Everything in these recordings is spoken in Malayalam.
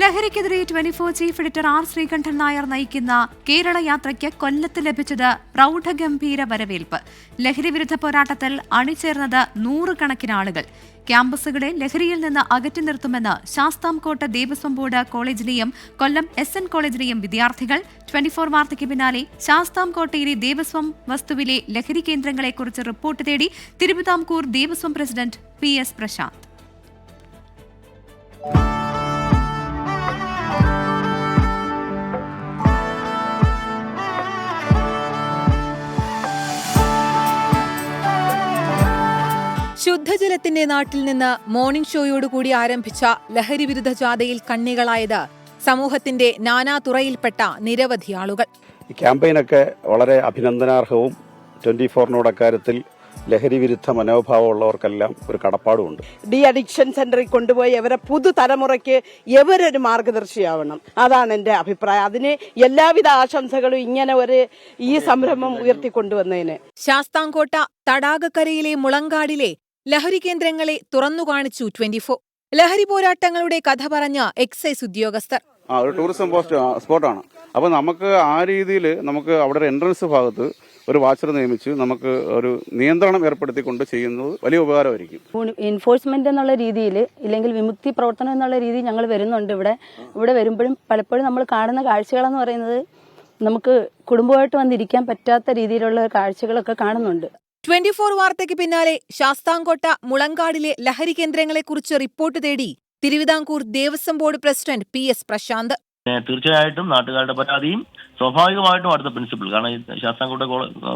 ലഹരിക്കെതിരെ twenty four chief editor R Sreekandan Nair നയിക്കുന്ന കേരള യാത്രയ്ക്ക് കൊല്ലത്ത് ലഭിച്ചത് പ്രൗഢഗംഭീര വരവേൽപ്പ്. ലഹരി വിരുദ്ധ പോരാട്ടത്തിൽ അണിചേർന്നത് നൂറുകണക്കിന് ആളുകൾ. ക്യാമ്പസുകളെ ലഹരിയിൽ നിന്ന് അകറ്റി നിർത്തുമെന്ന് ശാസ്താംകോട്ട ദേവസ്വം ബോർഡ് കോളേജിലെയും കൊല്ലം എസ് എൻ കോളേജിലെയും വിദ്യാർത്ഥികൾ ട്വന്റി ഫോർ വാർത്തയ്ക്ക് പിന്നാലെ ശാസ്താംകോട്ടയിലെ ദേവസ്വം വസ്തുവിലെ ലഹരി കേന്ദ്രങ്ങളെക്കുറിച്ച് റിപ്പോർട്ട് തേടി Thiruvithamkoor Devaswom president P S Prasanth. ശുദ്ധജലത്തിന്റെ നാട്ടിൽ നിന്ന് മോർണിംഗ് ഷോയോടുകൂടി ആരംഭിച്ച ലഹരി വിരുദ്ധ ജാഥയിൽ കണ്ണികളായത് സമൂഹത്തിന്റെ നാനാതുറയിൽപ്പെട്ട നിരവധി ആളുകൾ. ഈ ക്യാമ്പയിനൊക്കെ വളരെ അഭിനന്ദനാർഹവും ട്വന്റി ഫോറിനോട് അക്കാര്യത്തിൽ ലഹരി വിരുദ്ധ മനോഭാവമുള്ളവർക്കെല്ലാം ഒരു കടപ്പാടുമുണ്ട്. ഡി അഡിക്ഷൻ സെന്ററിൽ കൊണ്ടുപോയി അവരെ പുതുതലമുറയ്ക്ക് എവരൊരു മാർഗദർശിയാവണം. അതാണ് എന്റെ അഭിപ്രായം. അതിന് എല്ലാവിധ ആശംസകളും ഇങ്ങനെ ഒരു ഈ സംരംഭം ഉയർത്തിക്കൊണ്ടുവന്നതിന്. ശാസ്താംകോട്ട തടാകക്കരയിലെ മുളങ്കാടിലെ ലഹരി കേന്ദ്രങ്ങളെ തുറന്നു കാണിച്ചു ട്വന്റി ഫോർ. ലഹരി പോരാട്ടങ്ങളുടെ കഥ പറഞ്ഞ എക്സൈസ് ഉദ്യോഗസ്ഥർ. ആ ഒരു ടൂറിസം പോസ്റ്റ് സ്പോട്ടാണ്. അപ്പോൾ നമുക്ക് ആ രീതിയിൽ നമുക്ക് അവിടെ ഒരു എൻട്രൻസ് ഭാഗത്ത് ഒരു വാച്ചർ നിയമിച്ച് നമുക്ക് ഒരു നിയന്ത്രണം ഏർപ്പെടുത്തിക്കൊണ്ട് ചെയ്യുന്നത് വലിയ ഉപകാരമായിരിക്കും. എൻഫോഴ്സ്മെന്റ് എന്നുള്ള രീതിയിൽ ഇല്ലെങ്കിൽ വിമുക്തി പ്രവർത്തനം എന്നുള്ള രീതിയിൽ ഞങ്ങൾ വരുന്നുണ്ട് ഇവിടെ. ഇവിടെ വരുമ്പോഴും പലപ്പോഴും നമ്മൾ കാണുന്ന കാഴ്ചകളെന്ന് പറയുന്നത് നമുക്ക് കുടുംബമായിട്ട് വന്നിരിക്കാൻ പറ്റാത്ത രീതിയിലുള്ള കാഴ്ചകളൊക്കെ കാണുന്നുണ്ട്. ട്വന്റി ഫോർ വാർത്തയ്ക്ക് പിന്നാലെ ശാസ്താംകോട്ട മുളങ്കാടിലെ ലഹരി കേന്ദ്രങ്ങളെക്കുറിച്ച് റിപ്പോർട്ട് തേടി Thiruvithamkoor Devaswom board president P S Prasanth. തീർച്ചയായിട്ടും നാട്ടുകാരുടെ പരാതിയും സ്വാഭാവികമായിട്ടും അടുത്ത പ്രിൻസിപ്പൽ. കാരണം ശാസ്താംകോട്ട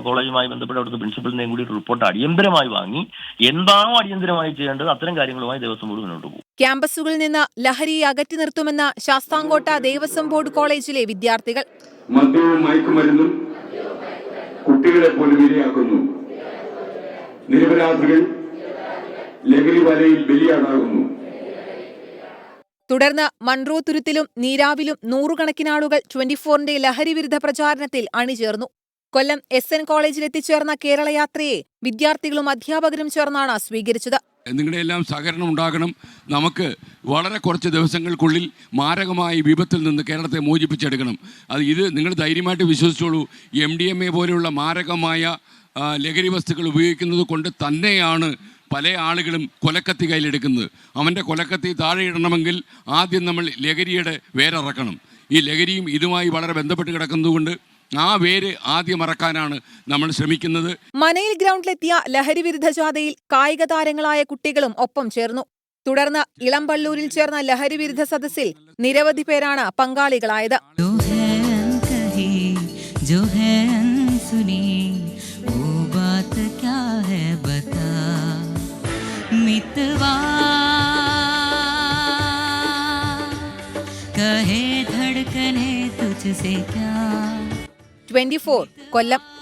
കോളേജുമായി ബന്ധപ്പെട്ട് അവിടുത്തെ പ്രിൻസിപ്പലിനെയും കൂടി ഒരു റിപ്പോർട്ട് അടിയന്തരമായി വാങ്ങി എന്താണോ അടിയന്തരമായി ചെയ്യേണ്ടത് അത്തരം കാര്യങ്ങളുമായി ദേവസ്വം ബോർഡ് മുന്നോട്ട് പോകും. ക്യാമ്പസുകളിൽ നിന്ന് ലഹരിയെ അകറ്റി നിർത്തുമെന്ന ശാസ്താംകോട്ട ദേവസ്വം ബോർഡ് കോളേജിലെ വിദ്യാർത്ഥികൾ. മദ്യവും മയക്കുമരുന്നും കുട്ടികളെ പോലും ഇരയാക്കുന്നു. നിരപരാധികൾ ലഹരി വലയിൽ ബലിയാടാകുന്നു. തുടർന്ന് മൺറോ തുരുത്തിലും നീരാവിലും നൂറുകണക്കിനാളുകൾ ട്വന്റി ഫോറിന്റെ ലഹരി വിരുദ്ധ പ്രചാരണത്തിൽ അണിചേർന്നു. കൊല്ലം എസ് എൻ കോളേജിൽ എത്തിച്ചേർന്ന കേരള യാത്രയെ വിദ്യാർത്ഥികളും അധ്യാപകരും ചേർന്നാണ് സ്വീകരിച്ചത്. നിങ്ങളുടെ എല്ലാം സഹകരണം ഉണ്ടാകണം. നമുക്ക് വളരെ കുറച്ച് ദിവസങ്ങൾക്കുള്ളിൽ മാരകമായ വിപത്തിൽ നിന്ന് കേരളത്തെ മോചിപ്പിച്ചെടുക്കണം. അത് ഇത് നിങ്ങൾ ധൈര്യമായിട്ട് വിശ്വസിച്ചോളൂ. എം ഡി എം എ പോലെയുള്ള മാരകമായ ലഹരി വസ്തുക്കൾ ഉപയോഗിക്കുന്നത് കൊണ്ട് തന്നെയാണ് പല ആളുകളും കൊലക്കത്തി കയ്യിലെടുക്കുന്നത്. അവന്റെ കൊലക്കത്തി താഴെ ഇടണമെങ്കിൽ ആദ്യം നമ്മൾ ലഹരിയുടെ വേരിറക്കണം ഈ ലഹരിയും ഇതുമായി വളരെ ബന്ധപ്പെട്ട് കിടക്കുന്നതുകൊണ്ട് ആ വേര് ആദ്യം മറക്കാനാണ് നമ്മൾ ശ്രമിക്കുന്നത്. മനയിൽ ഗ്രൗണ്ടിലെത്തിയ ലഹരി വിരുദ്ധ ജാഥയിൽ കായിക താരങ്ങളായ കുട്ടികളും ഒപ്പം ചേർന്നു. തുടർന്ന് ഇളംപള്ളൂരിൽ ചേർന്ന ലഹരി വിരുദ്ധ സദസ്സിൽ നിരവധി പേരാണ് പങ്കാളികളായത്. है बता। मितवा। धड़कने तुझसे क्या? 24 कोल्लम।